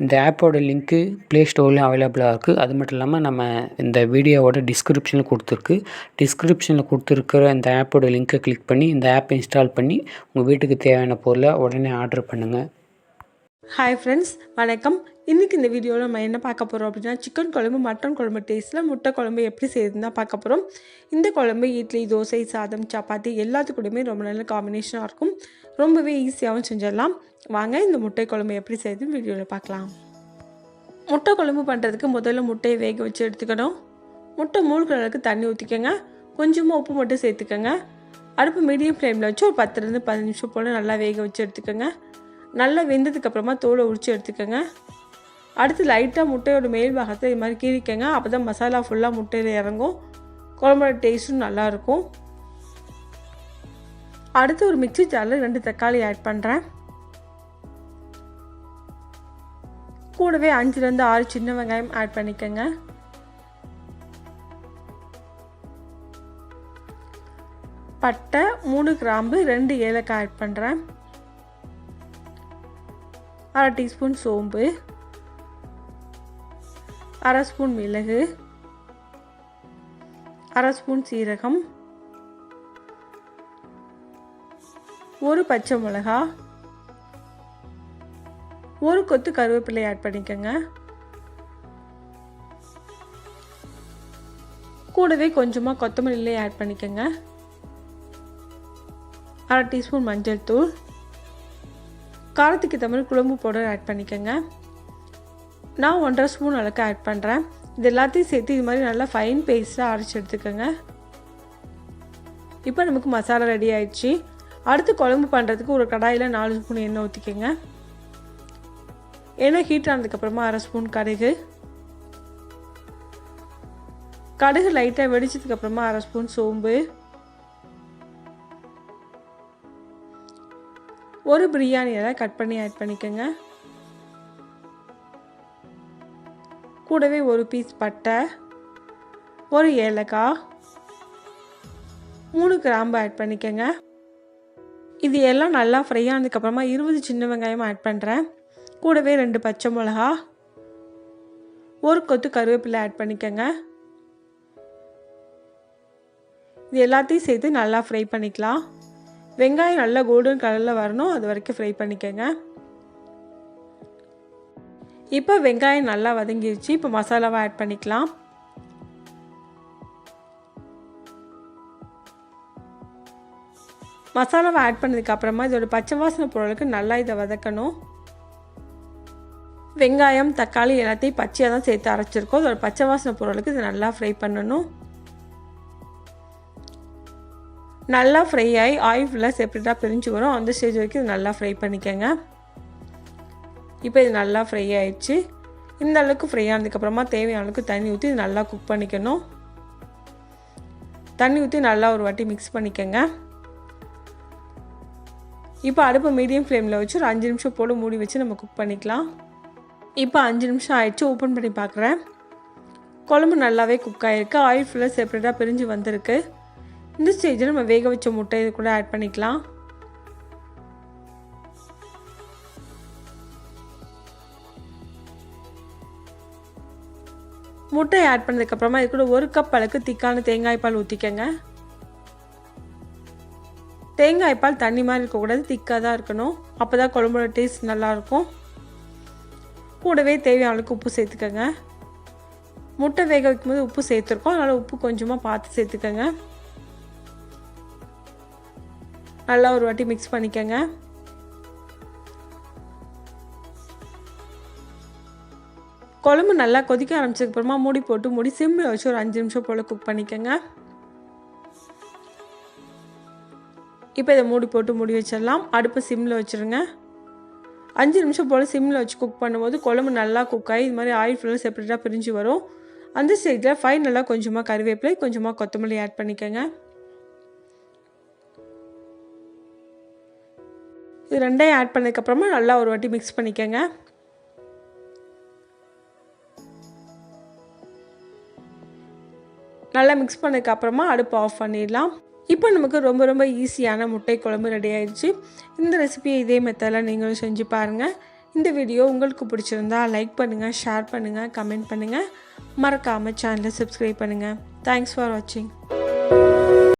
இந்த ஆப்போட link play ஸ்டோர்லேயும் அவைலபிளாக இருக்குது அது மட்டும் இல்லாமல் நம்ம இந்த வீடியோவோட டிஸ்கிரிப்ஷனில் கொடுத்துருக்கு. டிஸ்கிரிப்ஷனில் கொடுத்துருக்கிற இந்த ஆப்போட லிங்க்கை கிளிக் பண்ணி இந்த ஆப்பை இன்ஸ்டால் பண்ணி உங்கள் வீட்டுக்கு தேவையான பொருளை உடனே ஆர்டர் பண்ணுங்கள் ஹாய் ஃப்ரெண்ட்ஸ் வணக்கம். இன்றைக்கி இந்த வீடியோவில் நம்ம என்ன பார்க்க போகிறோம் அப்படின்னா சிக்கன் குழம்பு மட்டன் குழம்பு டேஸ்ட்டில் முட்டை குழம்பு எப்படி செய்யுதுன்னு பார்க்க போகிறோம் இந்த குழம்பு இட்லி தோசை சாதம் சப்பாத்தி எல்லாத்துக்கூடயுமே ரொம்ப நல்ல காம்பினேஷனாக இருக்கும். ரொம்பவே ஈஸியாகவும் செஞ்சிடலாம். வாங்க இந்த முட்டை குழம்பு எப்படி செய்யுதுன்னு வீடியோவில் பார்க்கலாம். முட்டை குழம்பு பண்ணுறதுக்கு முதல்ல முட்டையை வேக வச்சு எடுத்துக்கணும். முட்டை மூழ்கிற அளவுக்கு தண்ணி ஊற்றிக்கோங்க கொஞ்சமாக உப்பு மட்டும் சேர்த்துக்கோங்க. அடுப்பு மீடியம் ஃப்ளேமில் வச்சு ஒரு பத்துலேருந்து பதினஞ்சு நிமிஷம் போல் நல்லா வேக வச்சு எடுத்துக்கோங்க. நல்லா வெந்ததுக்கப்புறமா தோலை உரிச்சு எடுத்துக்கோங்க. அடுத்து லைட்டாக முட்டையோட மேல் பாகத்தை இது மாதிரி கீறிக்கங்க. அப்போ தான் மசாலா ஃபுல்லாக முட்டையில் இறங்கும். குழம்போட டேஸ்ட்டும் நல்லாயிருக்கும் அடுத்து ஒரு மிக்சி ஜாரில் ரெண்டு தக்காளி ஆட் பண்ணுறேன் கூடவே அஞ்சுலேருந்து ஆறு சின்ன வெங்காயம் ஆட் பண்ணிக்கோங்க. பட்டை மூணு கிராம்பு ரெண்டு ஏலக்காய் ஆட் பண்ணுறேன் அரை டீஸ்பூன் சோம்பு அரை ஸ்பூன் மிளகு அரை ஸ்பூன் சீரகம் ஒரு பச்சை மிளகா ஒரு கொத்து கருவேப்பிலை ஆட் பண்ணிக்கோங்க. கூடவே கொஞ்சமாக கொத்தமல்லியிலே ஆட் பண்ணிக்கோங்க. அரை டீஸ்பூன் மஞ்சள் தூள் காரத்துக்கு தமிழ் குழம்பு பவுடர் ஆட் பண்ணிக்கோங்க. நான் ஒன்றரை ஸ்பூன் அளவுக்கு ஆட் பண்ணுறேன் இது எல்லாத்தையும் சேர்த்து இது மாதிரி நல்லா ஃபைன் பேஸ்ட்டாக அரைச்சி எடுத்துக்கோங்க. இப்போ நமக்கு மசாலா ரெடி ஆயிடுச்சு. அடுத்து குழம்பு பண்ணுறதுக்கு ஒரு கடாயில் நாலு ஸ்பூன் எண்ணெய் ஊற்றிக்கோங்க எண்ணெய் ஹீட் ஆனதுக்கப்புறமா அரை ஸ்பூன் கடுகு. கடுகு லைட்டாக வெடிச்சதுக்கப்புறமா அரை ஸ்பூன் சோம்பு. ஒரு பிரியாணி இலை கட் பண்ணி ஆட் பண்ணிக்கோங்க. கூடவே ஒரு பீஸ் பட்டை ஒரு ஏலக்காய் மூணு கிராம்பு ஆட் பண்ணிக்கோங்க. இது எல்லாம் நல்லா ஃப்ரை ஆனதுக்கப்புறமா இருபது சின்ன வெங்காயம் ஆட் பண்ணுறேன் கூடவே ரெண்டு பச்சை மிளகா ஒரு கொத்து கருவேப்பிலை ஆட் பண்ணிக்கோங்க. இது எல்லாத்தையும் சேர்த்து நல்லா ஃப்ரை பண்ணிக்கலாம். வெங்காயம் நல்லா கோல்டன் கலரில் வரணும். அது வரைக்கும் ஃப்ரை பண்ணிக்கோங்க. இப்போ வெங்காயம் நல்லா வதங்கிருச்சு. இப்போ மசாலாவை ஆட் பண்ணிக்கலாம். மசாலாவை ஆட் பண்ணதுக்கு அப்புறமா இதோட பச்சை வாசனை பொருளுக்கு நல்லா இதை வதக்கணும். வெங்காயம் தக்காளி எல்லாத்தையும் பச்சையாக தான் சேர்த்து அரைச்சிருக்கோம். அதோட பச்சை வாசனை பொருளுக்கு இதை நல்லா ஃப்ரை பண்ணணும். நல்லா ஃப்ரை ஆகி ஆயில் ஃபுல்லாக செப்பரேட்டாக பிரிஞ்சு வரும். அந்த ஸ்டேஜ் வரைக்கும் இது நல்லா ஃப்ரை பண்ணிக்கோங்க. இப்போ இது நல்லா ஃப்ரை ஆயிடுச்சு. இந்த அளவுக்கு ஃப்ரை ஆனதுக்கப்புறமா தேவையான அளவுக்கு தண்ணி ஊற்றி இது நல்லா குக் பண்ணிக்கணும். தண்ணி ஊற்றி நல்லா ஒரு வாட்டி மிக்ஸ் பண்ணிக்கோங்க. இப்போ அடுப்பு மீடியம் ஃப்ளேமில் வச்சு ஒரு அஞ்சு நிமிஷம் போல் மூடி வச்சு நம்ம குக் பண்ணிக்கலாம். இப்போ அஞ்சு நிமிஷம் ஆயிடுச்சு ஓப்பன் பண்ணி பார்க்குறேன் குழம்பு நல்லாவே குக் ஆகிருக்கு ஆயில் ஃபுல்லாக செப்பரேட்டாக பிரிஞ்சு வந்திருக்கு. இந்த ஸ்டேஜில் நம்ம வேக வச்ச முட்டை இது கூட ஆட் பண்ணிக்கலாம். முட்டை ஆட் பண்ணதுக்கப்புறமா இது கூட ஒரு கப் அளவுக்கு திக்கான தேங்காய் பால் ஊற்றிக்கங்க தேங்காய் பால் தண்ணி மாதிரி இருக்கக்கூடாது திக்காக தான் இருக்கணும். அப்போ தான் குழம்போட டேஸ்ட் நல்லாயிருக்கும் கூடவே தேவையான அளவுக்கு உப்பு சேர்த்துக்கோங்க. முட்டை வேக வைக்கும்போது உப்பு சேர்த்துருக்கோம். அதனால் உப்பு கொஞ்சமாக பார்த்து சேர்த்துக்கோங்க. நல்லா ஒரு வாட்டி மிக்ஸ் பண்ணிக்கோங்க. குழம்பு நல்லா கொதிக்க ஆரம்பிச்சதுக்கப்புறமா மூடி போட்டு மூடி சிம்மில் வச்சு ஒரு அஞ்சு நிமிஷம் போல் குக் பண்ணிக்கோங்க. இப்போ இதை மூடி போட்டு மூடி வச்சிடலாம். அடுப்பு சிம்மில் வச்சுருங்க. அஞ்சு நிமிஷம் போல் சிம்மில் வச்சு குக் பண்ணும்போது குழம்பு நல்லா குக் ஆகி இது மாதிரி ஆயில் ஃபுல்லாக செப்பரேட்டாக பிரிஞ்சு வரும். அந்த ஸ்டேஜில் ஃபைனலாக கொஞ்சமாக கருவேப்பிலை கொஞ்சமாக கொத்தமல்லி ஆட் பண்ணிக்கோங்க. இது ரெண்டையும் ஆட் பண்ணதுக்கப்புறமா நல்லா ஒரு வாட்டி மிக்ஸ் பண்ணிக்கோங்க. நல்லா மிக்ஸ் பண்ணதுக்கப்புறமா அடுப்பு ஆஃப் பண்ணிடலாம். இப்போ நமக்கு ரொம்ப ரொம்ப ஈஸியான முட்டை குழம்பு ரெடி ஆயிடுச்சு. இந்த ரெசிபியை இதே மெத்தடில் நீங்களும் செஞ்சு பாருங்கள் இந்த வீடியோ உங்களுக்கு பிடிச்சிருந்தா லைக் பண்ணுங்கள் ஷேர் பண்ணுங்கள் கமெண்ட் பண்ணுங்கள் மறக்காமல் சேனலை சப்ஸ்கிரைப் பண்ணுங்கள் தேங்க்ஸ் ஃபார் வாட்சிங்